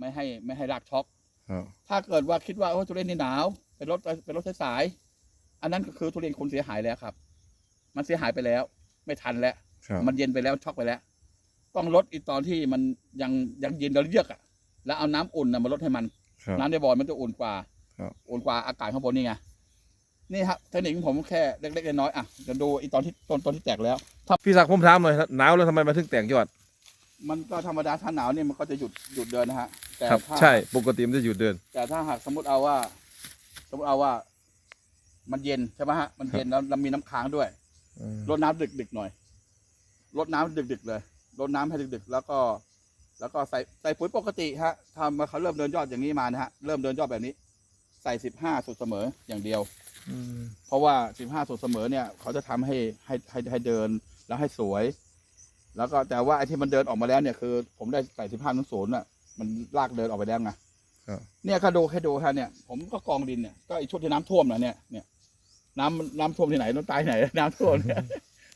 ไม่ให้ไม่ให้รากช็อก ครับถ้าเกิดว่าคิดว่าโอ้ทุเรียนนี่หนาวเป็นรถเป็นรถสายๆอันนั้นก็คือทุเรียนคนเสียหายแล้วครับ มันเสียหายไปแล้ว ไม่ทันแล้ว ครับมันเย็นไปแล้วช็อกไปแล้ว ต้องลดอีตอนที่มันยังยังเย็นแล้วเยือกอะ แล้วเอาน้ำอุ่นนะมาลดให้มัน ครับ น้ำในบ่อมันจะอุ่นกว่า ครับ อุ่นกว่าอากาศข้างบนนี่ไง นี่ครับเทคนิคของผมแค่เล็กๆน้อยๆอะจะดูอีตอนที่ต้นต้นที่แตกแล้ว พี่ศักดิ์ผมถามหน่อยครับหนาวแล้วทำไมมาถึงแตกยอด มันก็ธรรมดาถ้าหนาวเนี่ยมันก็จะหยุดหยุดเดินนะฮะ แต่ครับ ถ้าใช่ปกติมันจะหยุดเดิน แต่ถ้าหากสมมติเอาว่า สมมติเอาว่า มันเย็นใช่ไหมฮะมันเย็นแล้วแล้วมีน้ำค้างด้วยอืมรดน้ำดึกๆหน่อยรดน้ำดึกๆเลยรดน้ำให้ดึกๆแล้วก็ แล้วก็ใส่ใส่ปุ๋ยปกติฮะทำมาเขาเริ่มเดินยอดอย่างนี้มานะฮะเริ่มเดินยอดแบบนี้ ใส่สิบห้าสูตรเสมออย่างเดียวอืมเพราะว่าสิบห้าสูตรเสมอเนี่ย เขาจะทำให้ให้ให้ให้เดินแล้วให้สวย แล้วก็แต่ว่าไอ้ที่มันเดินออกมาแล้วเนี่ยคือผมได้ใส่สิบห้าศูนย์น่ะมันลากเดินออกไปแล้วไงครับ เนี่ยก็ดูให้ดูฮะเนี่ยผมก็กองดินเนี่ยก็ไอ้ชุดที่น้ำท่วมนะเนี่ยเนี่ยน้ำน้ำท่วมที่ไหนน้ำตายไหน น้ำท่วมเนี่ย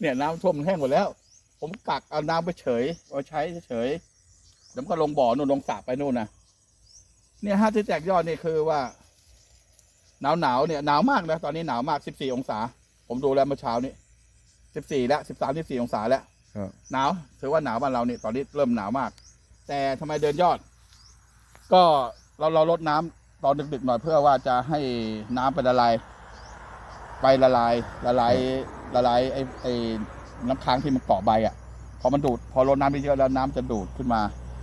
เนี่ยน้ำท่วมมันแห้งหมดแล้ว ผมกักเอาน้ำไปเฉยเอาใช้เฉยเดี๋ยวมันก็ลงบ่อนู่นลงสระไปนู่นนะเนี่ยฮะที่แตกยอดนี่คือว่า หนาวหนาวๆเนี่ยหนาวมากนะตอนนี้หนาวมากสิบสี่องศา ผมดูแล้วเมื่อเช้านี้สิบสี่แล้วสิบสามสิบสี่องศาแล้ว ครับ หนาวถือว่าหนาวบ้านเราเนี่ยตอนนี้เริ่มหนาวมาก แต่ทำไมเดินยอด ก็เราเราลดน้ำตอนดึกๆหน่อยเพื่อว่าจะให้น้ำไปละลาย ไปละลาย ละลายละลายไอ้ไอ้น้ำค้างที่มันเกาะใบอะ พอมันดูด พอลดน้ำไปเยอะแล้วน้ำจะดูดขึ้นมา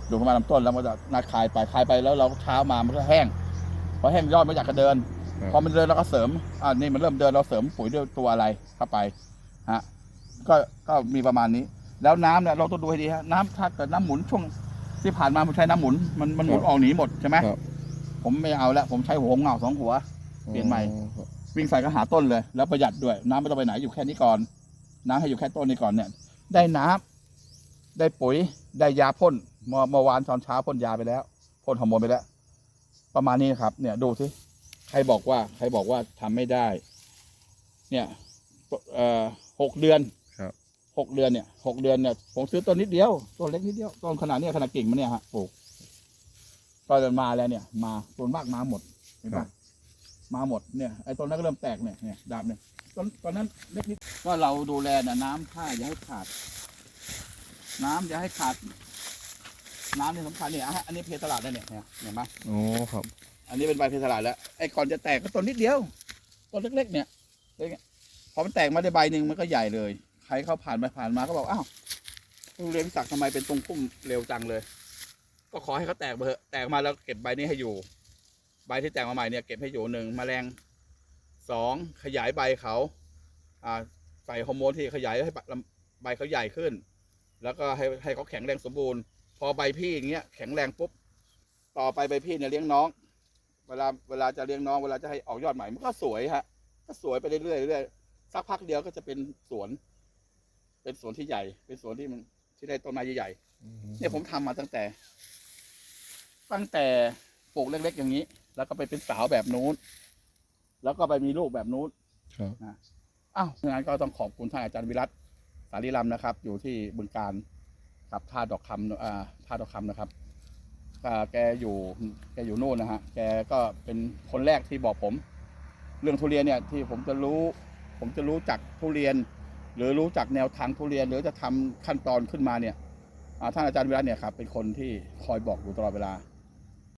ดูดขึ้นมาลำต้นแล้วมันจะนาคายไปคายไปแล้วเราเช้ามามันก็แห้งพอแห้งยอดไม่อยากจะเดิน ครับ พอมันเดินเราก็เสริมอ่านี่มันเริ่มเดินเราเสริมปุ๋ยด้วยตัวอะไรเข้าไปฮะก็ก็มีประมาณนี้ แล้วน้ำเนี่ยเราต้องดูให้ดีฮะน้ำถ้าเกิดน้ำหมุนช่วงที่ผ่านมาผมใช้น้ำหมุนมันมันหมุนออกหนีหมดใช่ไหมครับ ผมไม่เอาแล้วผมใช้หัวเงาสองหัว เปลี่ยนใหม่อ๋อครับวิ่งใส่ก็หาต้นเลย แล้วประหยัดด้วย น้ำไม่ต้องไปไหนอยู่แค่นี้ก่อน น้ำให้อยู่แค่ต้นนี้ก่อนเนี่ย ได้น้ำได้ปุ๋ยได้ยาพ่นเมื่อเมื่อวานตอนเช้าพ่นยาไปแล้วพ่นฮอร์โมนไปแล้ว ประมาณนี้ครับ เนี่ยดูสิใครบอกว่า ใครบอกว่าทำไม่ได้ เนี่ยเอ่อหกเดือนครับ หกเดือนเนี่ยหกเดือนเนี่ยผมซื้อต้นนิดเดียวต้นเล็กนิดเดียวต้นขนาดเนี้ยขนาดกิ่งมันเนี่ยฮะปลูกก็จะมาแล้วเนี่ย มาส่วนมากมาหมดเห็นครัปะบมาหมดเนี่ยไอ้ต้นนั้นก็เริ่มแตกเนี่ยเนี่ยดาบเนี่ยต้นตอนนั้นเล็กนิดก็เราดูแลน่ะน้ำท่าอย่าให้ขาด น้ำอย่าให้ขาด น้ำเนี่ยสำคัญเนี่ยอะอันนี้เพตลาดนะเนี่ยเนี่ยเห็นไหมโอ้ครับ อันนี้เป็นใบเพทลาดแล้วไอ้ก่อนจะแตกก็ต้นนิดเดียวต้นเล็กๆเนี่ยเล็กเนี่ยพอมันแตกมาได้ใบหนึ่งมันก็ใหญ่เลยใค รเขาผ่านไปผ่านมาก็บอกอ้าวลุงเรียนศักดิ์ทำไมเป็นตรงพุ่มเร็วจังเลย ก็ขอให้เขาแตกเถอะแตกมาแล้วเก็บใบนี้ให้อยู่ ใบที่แตกมาใหม่เนี่ยเก็บให้อยู่หนึ่งแมลงสองขยายใบเขาอ่าใส่ฮอร์โมนที่ขยายให้ใบเขาใหญ่ขึ้น แล้วก็ให้ให้เขาแข็งแรงสมบูรณ์ พอใบพี่อย่างเงี้ยแข็งแรงปุ๊บต่อไปใบพี่เนี่ยเลี้ยงน้อง เวลาเวลาจะเลี้ยงน้องเวลาจะให้ออกยอดใหม่มันก็สวยฮะก็สวยไปเรื่อยๆเรื่อยๆสักพักเดียวก็จะเป็นสวน เป็นสวนที่ใหญ่ เป็นสวนที่มันที่ได้ต้นไม้ใหญ่ๆเนี่ยผมทำมาตั้งแต่ ตั้งแต่ปลูกเล็กๆอย่างนี้ แล้วก็ไปเป็นสาวแบบนู้น แล้วก็ไปมีลูกแบบนู้นครับอ้าวงั้นก็ต้องขอบคุณท่านอาจารย์วิรัตสารีรัมนะครับ อยู่ที่บึงการครับท่าดอกคำอ่าท่าดอกคำนะครับอ่าแกอยู่แกอยู่โน่นนะฮะ แกก็เป็นคนแรกที่บอกผม เรื่องทุเรียนเนี่ยที่ผมจะรู้ ผมจะรู้จักทุเรียน หรือรู้จักแนวทางทุเรียน หรือจะทำขั้นตอนขึ้นมาเนี่ยท่านอาจารย์วิรัตเนี่ยครับเป็นคนที่คอยบอกอยู่ตลอดเวลา